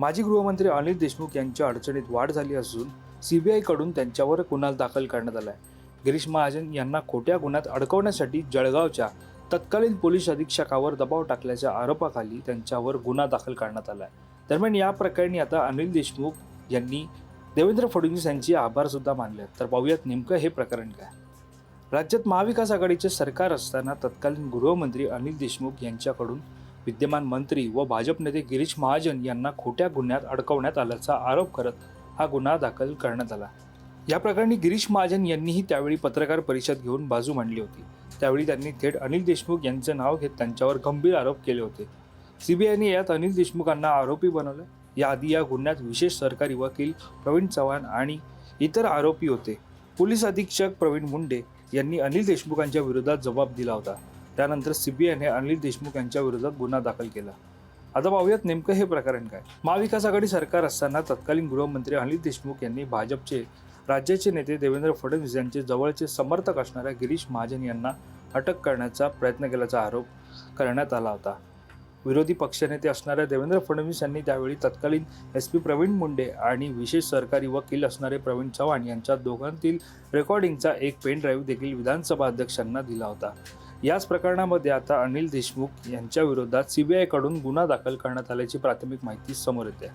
माजी गृहमंत्री अनिल देशमुख यांच्या अडचणीत वाढ झाली असून सीबीआयकडून त्यांच्यावर गुन्हा दाखल करण्यात आलाय. गिरीश महाजन यांना खोट्या गुन्ह्यात अडकवण्यासाठी जळगावच्या तत्कालीन पोलीस अधीक्षकावर दबाव टाकल्याच्या आरोपाखाली त्यांच्यावर गुन्हा दाखल करण्यात आला आहे दरम्यान या प्रकरणी आता अनिल देशमुख यांनी देवेंद्र फडणवीस यांचे आभारसुद्धा मानले तर पाहूयात नेमकं हे प्रकरण काय? राज्यात महाविकास आघाडीचे सरकार असताना तत्कालीन गृहमंत्री अनिल देशमुख यांच्याकडून विद्यमान मंत्री व भाजप नेते गिरीश महाजन यांना खोट्या गुन्ह्यात अडकवण्यात आल्याचा आरोप करत हा गुन्हा दाखल करण्यात आला. या प्रकरणी गिरीश महाजन यांनीही त्यावेळी पत्रकार परिषद घेऊन बाजू मांडली होती. त्यावेळी त्यांनी थेट अनिल देशमुख यांचे नाव घेत त्यांच्यावर गंभीर आरोप केले होते. सीबीआयने यात अनिल देशमुखांना आरोपी बनवलं. याआधी या गुन्ह्यात विशेष सरकारी वकील प्रवीण चव्हाण आणि इतर आरोपी होते. पोलीस अधीक्षक प्रवीण मुंडे यांनी अनिल देशमुखांच्या विरोधात जबाब दिला होता. त्यानंतर सीबीआयने अनिल देशमुख यांच्या विरोधात गुन्हा दाखल केला. आता पाहूयात नेमकं हे प्रकरण काय? महाविकास आघाडी सरकार असताना तत्कालीन गृहमंत्री अनिल देशमुख यांनी भाजपचे राज्याचे नेते देवेंद्र फडणवीस यांचे जवळचे समर्थक असणाऱ्या गिरीश महाजन यांना अटक करण्याचा प्रयत्न केल्याचा आरोप करण्यात आला होता. विरोधी पक्षनेते असणाऱ्या देवेंद्र फडणवीस यांनी त्यावेळी तत्कालीन एस पी प्रवीण मुंडे आणि विशेष सरकारी वकील असणारे प्रवीण चव्हाण यांच्या दोघांतील रेकॉर्डिंगचा एक पेन ड्राईव्ह देखील विधानसभा अध्यक्षांना दिला होता. याच प्रकरणामध्ये आता अनिल देशमुख यांच्या विरोधात सीबीआयकडून गुन्हा दाखल करण्यात आल्याची प्राथमिक माहिती समोर येते.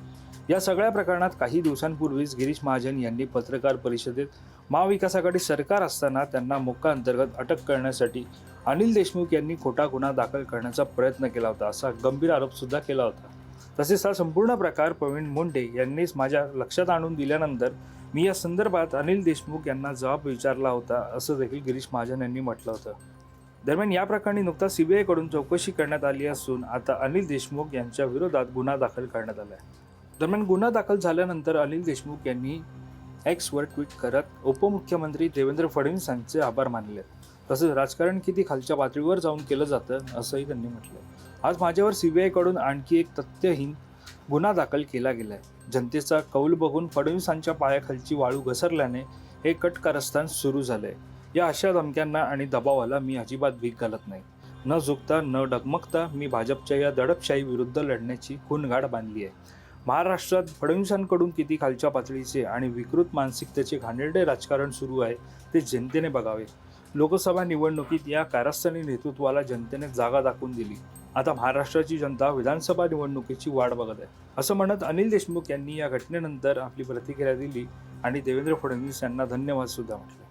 या सगळ्या प्रकरणात काही दिवसांपूर्वीच गिरीश महाजन यांनी पत्रकार परिषदेत महाविकास आघाडी सरकार असताना त्यांना मोक्का अंतर्गत अटक करण्यासाठी अनिल देशमुख यांनी खोटा गुन्हा दाखल करण्याचा प्रयत्न केला होता असा गंभीर आरोपसुद्धा केला होता. तसेच हा संपूर्ण प्रकार प्रवीण मुंडे यांनीच माझ्या लक्षात आणून दिल्यानंतर मी या संदर्भात अनिल देशमुख यांना जबाब विचारला होता असं देखील गिरीश महाजन यांनी म्हटलं होतं. दरम्यान या प्रकरणी नुकताच सीबीआयकडून चौकशी करण्यात आली असून आता अनिल देशमुख यांच्या विरोधात गुन्हा दाखल करण्यात आला आहे. दरम्यान गुन्हा दाखल झाल्यानंतर अनिल देशमुख यांनी एक्सवर ट्विट करत उपमुख्यमंत्री देवेंद्र फडणवीस यांचे आभार मानले. तसेच राजकारण किती खालच्या पातळीवर जाऊन केलं जातं असंही त्यांनी म्हटलं आज माझ्यावर सीबीआयकडून आणखी एक तथ्यहीन गुन्हा दाखल केला गेलाय. जनतेचा कौल बघून फडणवीसांच्या पायाखालची वाळू घसरल्याने हे कटकारस्थान सुरू झालंय. या अशा धमक्यांना आणि दबावाला मी अजिबात भीक घालत नाही. न झुकता न डगमगता मी भाजपच्या या दडपशाही विरुद्ध लढण्याची खूनगाड बांधली आहे. महाराष्ट्रात फडणवीसांकडून किती खालच्या पातळीचे आणि विकृत मानसिकतेचे घाणेरडे राजकारण सुरू आहे ते जनतेने बघावे. लोकसभा निवडणुकीत या कारस्थानी नेतृत्वाला जनतेने जागा दाखवून दिली. आता महाराष्ट्राची जनता विधानसभा निवडणुकीची वाट बघत आहे. असं म्हणत अनिल देशमुख यांनी या घटनेनंतर आपली प्रतिक्रिया दिली आणि देवेंद्र फडणवीस यांना धन्यवाद सुद्धा म्हटले.